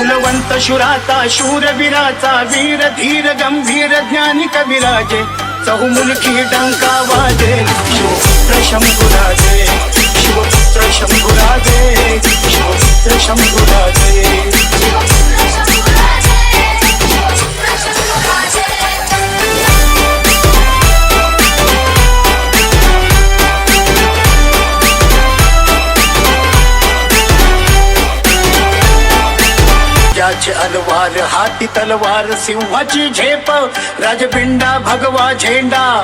कुलवंत शूर शूरवीराचा वीर, धीर, गंभीर ज्ञानी कविराजे चहुमुलकी डंका वाजे शिवपुत्र शंभुराजे शिवपुत्र शंभुराजे शिवपुत्र शंभुराजे ज्याचे अलवार, हाथी तलवार, सिंहाची झेप, राजबिंडा भगवा झेंडा.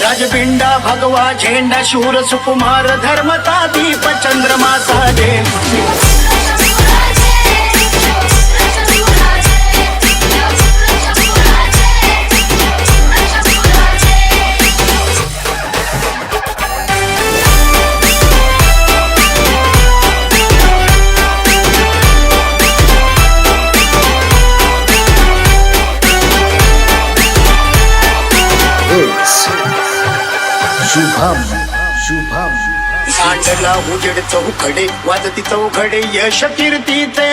राजबिंडा भगवा झेंडा, शूर सुकुमार, धर्मता दीप, चंद्रमा शुभम शुभम. मांडला उजेड चौखडे वाजती चौघडे यश कीर्तीचे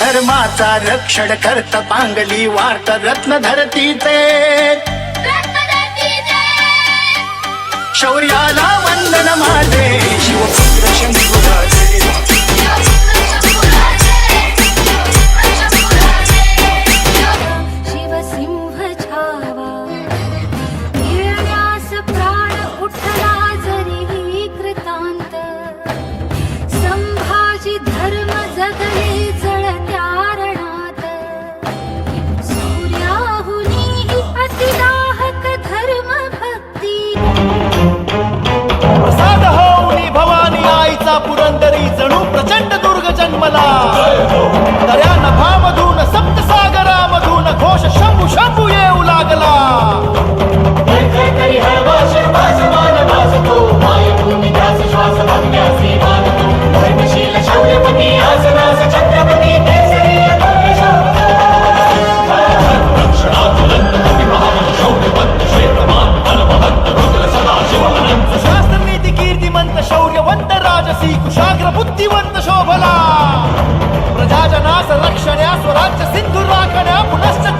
धर्माचा रक्षण करत पांगली वार्त रत्न धरतीचे शौर्याला वंदन माझे. शिवपुत्र शंभुराजे. समग्र बुद्धिवंत शोभला. प्रजाजनास रक्षण्या स्वराज्य सिंधू राखण्या पुनश्च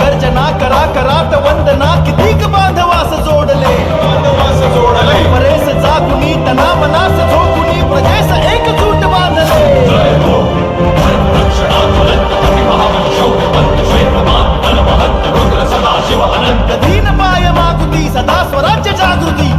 ಜಾಗೃತಿ